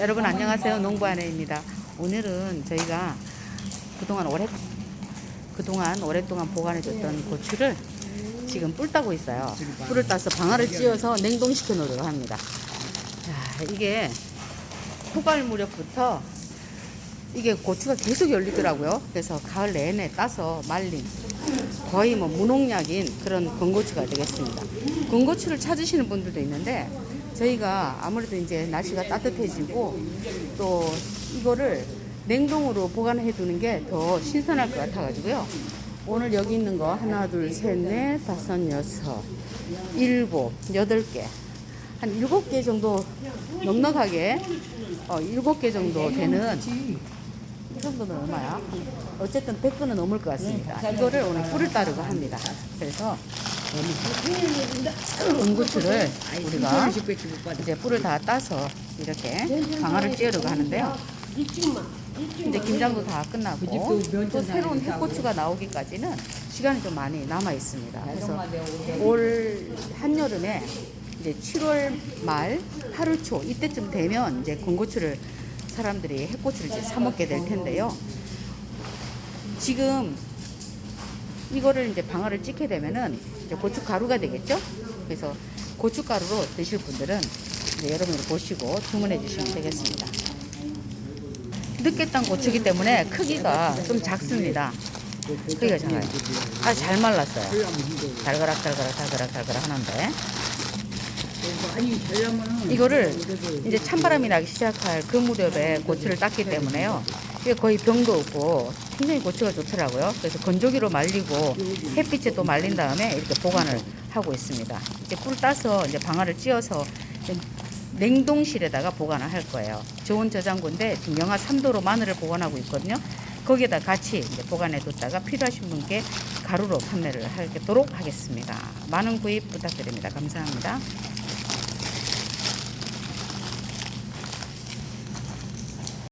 여러분 안녕하세요. 농부 아내입니다. 오늘은 저희가 그동안 오래 그동안 오랫동안 보관해줬던 고추를 지금 뿔 따고 있어요. 뿔을 따서 방아를 찧어서 냉동시켜 놓으려고 합니다. 자, 이게 포갈 무렵부터 이게 고추가 계속 열리더라고요. 그래서 가을 내내 따서 말린 거의 뭐 무농약인 그런 건고추가 되겠습니다. 건고추를 찾으시는 분들도 있는데 저희가 아무래도 이제 날씨가 따뜻해지고 또 이거를 냉동으로 보관해 두는 게 더 신선할 것 같아가지고요. 오늘 여기 있는 거 하나, 둘, 셋, 넷, 다섯, 여섯, 일곱, 여덟 개. 한 일곱 개 정도 넉넉하게 어, 일곱 개 정도 되는 이 정도는 얼마야? 어쨌든 100건은 넘을 것 같습니다. 이거를 오늘 뿔을 따르고 합니다. 그래서 은구추를 우리가 이제 뿔을 다 따서 이렇게 방아를 찧으려고 하는데요. 이제 김장도 다 끝나고 또 새로운 햇고추가 나오기까지는 시간이 좀 많이 남아 있습니다. 그래서 올 한여름에 이제 7월 말, 8월 초 이때쯤 되면 이제 군고추를 사람들이 햇고추를 이제 사 먹게 될 텐데요. 지금 이거를 이제 방아를 찍게 되면은 이제 고추 가루가 되겠죠. 그래서 고추 가루로 드실 분들은 이제 여러분이 보시고 주문해 주시면 되겠습니다. 늦게 딴 고추기 때문에 크기가 좀 작습니다. 크기가 작아요. 아, 잘 말랐어요. 달가락, 달가락, 달가락, 달가락 하는데. 이거를 이제 찬바람이 나기 시작할 그 무렵에 고추를 땄기 때문에요. 이게 거의 병도 없고 굉장히 고추가 좋더라고요. 그래서 건조기로 말리고 햇빛에 또 말린 다음에 이렇게 보관을 하고 있습니다. 이제 꿀 따서 이제 방아를 찧어서 냉동실에다가 보관을 할 거예요. 좋은 저장고인데 지금 영하 3도로 마늘을 보관하고 있거든요. 거기에다 같이 이제 보관해 뒀다가 필요하신 분께 가루로 판매를 하도록 하겠습니다. 많은 구입 부탁드립니다. 감사합니다.